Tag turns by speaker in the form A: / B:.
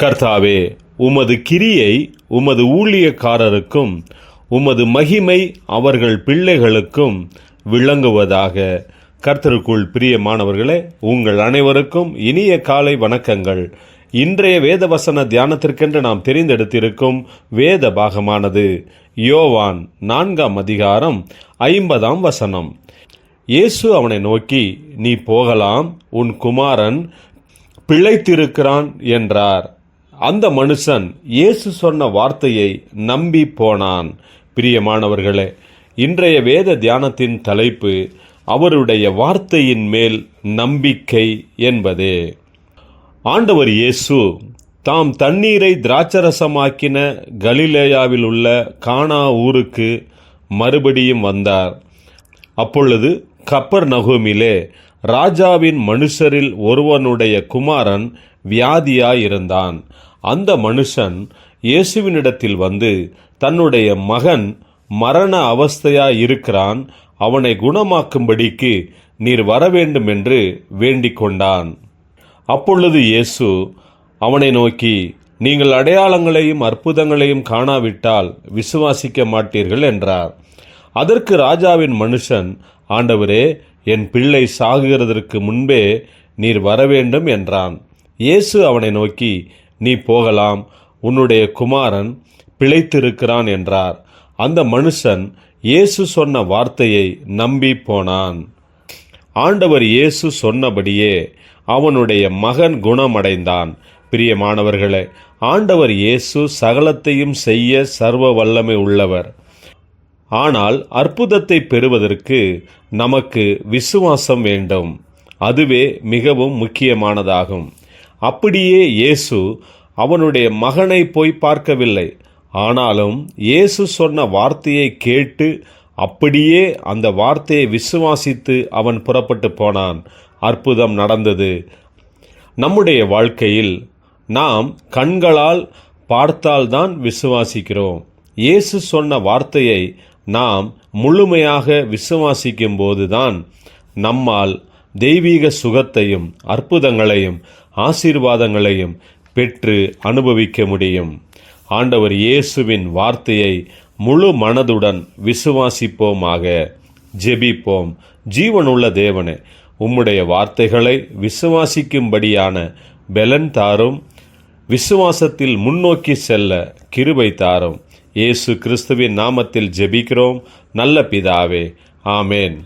A: கர்த்தாவே உமது கிரியை உமது ஊழியக்காரருக்கும் உமது மகிமை அவர்கள் பிள்ளைகளுக்கும் விளங்குவதாக கர்த்தருக்குள் பிரியமானவர்களே உங்கள் அனைவருக்கும் இனிய காலை வணக்கங்கள். இன்றைய வேத வசன தியானத்திற்கென்று நாம் தெரிந்தெடுத்திருக்கும் வேத பாகமானது யோவான் நான்காம் அதிகாரம் ஐம்பதாம் வசனம். இயேசு அவனை நோக்கி நீ போகலாம் உன் குமாரன் பிழைத்திருக்கிறான் என்றார். அந்த மனுஷன் இயேசு சொன்ன வார்த்தையை நம்பி போனான். பிரியமானவர்களே இன்றைய வேத தியானத்தின் தலைப்பு அவருடைய வார்த்தையின் மேல் நம்பிக்கை என்பதே. ஆண்டவர் இயேசு தாம் தண்ணீரை திராட்சரசமாக்கின கலிலேயாவில் உள்ள கானா ஊருக்கு மறுபடியும் வந்தார். அப்பொழுது கப்பர் நகுமிலே ராஜாவின் மனுஷரில் ஒருவனுடைய குமாரன் வியாதியாயிருந்தான். அந்த மனுஷன் இயேசுவினிடத்தில் வந்து தன்னுடைய மகன் மரண அவஸ்தையா இருக்கிறான் அவனை குணமாக்கும்படிக்கு நீர் வரவேண்டும் என்று வேண்டிக் கொண்டான். அப்பொழுது இயேசு அவனை நோக்கி நீங்கள் அடையாளங்களையும் அற்புதங்களையும் காணாவிட்டால் விசுவாசிக்க மாட்டீர்கள் என்றார். அதற்கு ராஜாவின் மனுஷன் ஆண்டவரே என் பிள்ளை சாகுகிறதற்கு முன்பே நீர் வரவேண்டும் என்றான். இயேசு அவனை நோக்கி நீ போகலாம். உன்னுடைய குமாரன் பிழைத்திருக்கிறான் என்றார். அந்த மனுஷன் இயேசு சொன்ன வார்த்தையை நம்பி போனான். ஆண்டவர் இயேசு சொன்னபடியே அவனுடைய மகன் குணமடைந்தான். பிரியமானவர்களே ஆண்டவர் இயேசு சகலத்தையும் செய்ய சர்வ வல்லமை உள்ளவர். ஆனால் அற்புதத்தை பெறுவதற்கு நமக்கு விசுவாசம் வேண்டும். அதுவே மிகவும் முக்கியமானதாகும். அப்படியே இயேசு அவனுடைய மகனை போய் பார்க்கவில்லை. ஆனாலும் இயேசு சொன்ன வார்த்தையை கேட்டு அப்படியே அந்த வார்த்தையை விசுவாசித்து அவன் புறப்பட்டு போனான். அற்புதம் நடந்தது. நம்முடைய வாழ்க்கையில் நாம் கண்களால் பார்த்தால்தான் விசுவாசிக்கிறோம். இயேசு சொன்ன வார்த்தையை நாம் முழுமையாக விசுவாசிக்கும் போதுதான் நம்மால் தெய்வீக சுகத்தையும் அற்புதங்களையும் ஆசீர்வாதங்களையும் பெற்று அனுபவிக்க முடியும். ஆண்டவர் இயேசுவின் வார்த்தையை முழு மனதுடன் விசுவாசிப்போமாக. ஜெபிப்போம். ஜீவனுள்ள தேவனே உம்முடைய வார்த்தைகளை விசுவாசிக்கும்படியான பெலன் தாரும். விசுவாசத்தில் முன்னோக்கி செல்ல கிருபை தாரும். இயேசு கிறிஸ்துவின் நாமத்தில் ஜெபிக்கிறோம். நல்ல பிதாவே ஆமேன்.